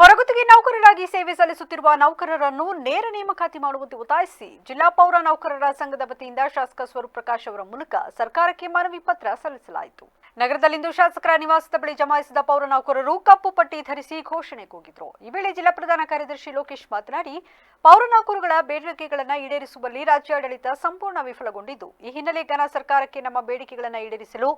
ಹೊರಗುತ್ತಿಗೆ ನೌಕರರಾಗಿ ಸೇವೆ ಸಲ್ಲಿಸುತ್ತಿರುವ ನೌಕರರನ್ನು ನೇರ ನೇಮಕಾತಿ ಮಾಡುವಂತೆ ಒತ್ತಾಯಿಸಿ ಜಿಲ್ಲಾ ಪೌರ ನೌಕರರ ಸಂಘದ ವತಿಯಿಂದ ಶಾಸಕ ಸ್ವರೂಪ್ ಪ್ರಕಾಶ್ ಅವರ ಮೂಲಕ ಸರ್ಕಾರಕ್ಕೆ ಮನವಿ ಪತ್ರ ಸಲ್ಲಿಸಲಾಯಿತು. ನಗರದಲ್ಲಿಂದು ಶಾಸಕರ ನಿವಾಸದ ಬಳಿ ಜಮಾಯಿಸಿದ ಪೌರ ನೌಕರರು ಕಪ್ಪು ಪಟ್ಟಿ ಧರಿಸಿ ಘೋಷಣೆ ಕೂಗಿದ್ರು. ಈ ವೇಳೆ ಜಿಲ್ಲಾ ಪ್ರಧಾನ ಕಾರ್ಯದರ್ಶಿ ಲೋಕೇಶ್ ಮಾತನಾಡಿ ಪೌರ ನೌಕರುಗಳ ಬೇಡಿಕೆಗಳನ್ನು ಈಡೇರಿಸುವಲ್ಲಿ ರಾಜ್ಯಾಡಳಿತ ಸಂಪೂರ್ಣ ವಿಫಲಗೊಂಡಿದ್ದು. ಈ ಹಿನ್ನೆಲೆ ಘನ ಸರ್ಕಾರಕ್ಕೆ ನಮ್ಮ ಬೇಡಿಕೆಗಳನ್ನು ಈಡೇರಿಸಲು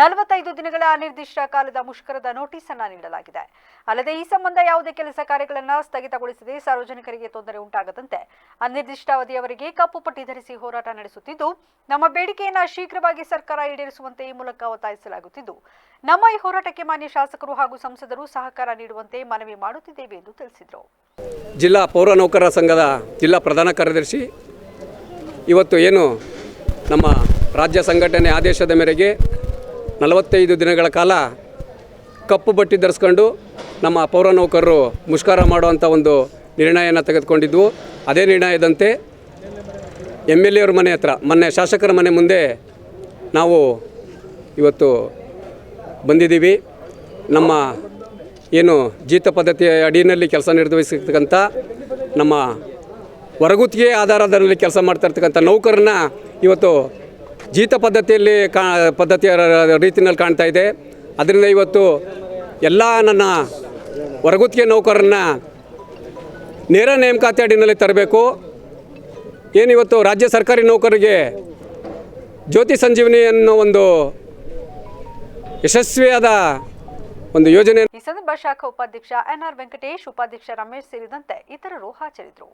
ನಲವತ್ತೈದು ದಿನಗಳ ಅನಿರ್ದಿಷ್ಟ ಕಾಲದ ಮುಷ್ಕರದ ನೋಟಿಸ್ ಅನ್ನ ನೀಡಲಾಗಿದೆ. ಅಲ್ಲದೆ ಈ ಸಂಬಂಧ ಯಾವುದೇ ಕೆಲಸ ಕಾರ್ಯಗಳನ್ನು ಸ್ಥಗಿತಗೊಳಿಸದೆ ಸಾರ್ವಜನಿಕರಿಗೆ ತೊಂದರೆ ಉಂಟಾಗದಂತೆ ಅನಿರ್ದಿಷ್ಟಾವಧಿಯವರೆಗೆ ಕಪ್ಪು ಪಟ್ಟಿ ಧರಿಸಿ ಹೋರಾಟ ನಡೆಸುತ್ತಿದ್ದು, ನಮ್ಮ ಬೇಡಿಕೆಯನ್ನು ಶೀಘ್ರವಾಗಿ ಸರ್ಕಾರ ಈಡೇರಿಸುವಂತೆ ಈ ಮೂಲಕ ಒತ್ತಾಯಿಸಲಾಗುತ್ತಿದ್ದು ನಮ್ಮ ಈ ಹೋರಾಟಕ್ಕೆ ಮಾನ್ಯ ಶಾಸಕರು ಹಾಗೂ ಸಂಸದರು ಸಹಕಾರ ನೀಡುವಂತೆ ಮನವಿ ಮಾಡುತ್ತಿದ್ದೇವೆ ಎಂದು ತಿಳಿಸಿದರು. ಜಿಲ್ಲಾ ಪೌರ ನೌಕರರ ಸಂಘದ ಜಿಲ್ಲಾ ಪ್ರಧಾನ ಕಾರ್ಯದರ್ಶಿ, ಇವತ್ತು ಏನು ನಮ್ಮ ರಾಜ್ಯ ಸಂಘಟನೆ ಆದೇಶದ ಮೇರೆಗೆ ನಲವತ್ತೈದು ದಿನಗಳ ಕಾಲ ಕಪ್ಪು ಬಟ್ಟಿ ಧರಿಸ್ಕೊಂಡು ನಮ್ಮ ಪೌರ ನೌಕರರು ಮುಷ್ಕರ ಮಾಡುವಂಥ ಒಂದು ನಿರ್ಣಯನ ತೆಗೆದುಕೊಂಡಿದ್ವು. ಅದೇ ನಿರ್ಣಯದಂತೆ ಎಂ ಎಲ್ ಎ ಅವ್ರ ಮನೆ ಹತ್ರ, ಮೊನ್ನೆ ಶಾಸಕರ ಮನೆ ಮುಂದೆ ನಾವು ಇವತ್ತು ಬಂದಿದ್ದೀವಿ. ನಮ್ಮ ಏನು ಜೀತ ಪದ್ಧತಿಯ ಅಡಿಯಲ್ಲಿ ಕೆಲಸ ನಿರ್ವಹಿಸಿರ್ತಕ್ಕಂಥ ನಮ್ಮ ಹೊರಗುತ್ತಿಗೆ ಆಧಾರದಲ್ಲಿ ಕೆಲಸ ಮಾಡ್ತಾ ಇರ್ತಕ್ಕಂಥ ನೌಕರನ್ನ ಇವತ್ತು ಜೀತ ಪದ್ಧತಿಯಲ್ಲಿ ಕಾ, ಪದ್ಧತಿಯ ರೀತಿಯಲ್ಲಿ ಕಾಣ್ತಾ ಇದೆ. ಅದರಿಂದ ಇವತ್ತು ಎಲ್ಲ ನನ್ನ ಹೊರಗುತ್ತಿಗೆ ನೌಕರರನ್ನ ನೇರ ನೇಮಕಾತಿ ಅಡಿನಲ್ಲಿ ತರಬೇಕು. ಏನಿವತ್ತು ರಾಜ್ಯ ಸರ್ಕಾರಿ ನೌಕರಿಗೆ ಜ್ಯೋತಿ ಸಂಜೀವಿನಿ ಅನ್ನೋ ಒಂದು ಯಶಸ್ವಿಯಾದ ಒಂದು ಯೋಜನೆ ಈ ಸಂದರ್ಭ ಶಾಖಾ ಉಪಾಧ್ಯಕ್ಷ ಎನ್ಆರ್ ವೆಂಕಟೇಶ್ ಉಪಾಧ್ಯಕ್ಷ ರಮೇಶ್ ಸೇರಿದಂತೆ ಇತರರು ಹಾಜರಿದ್ದರು.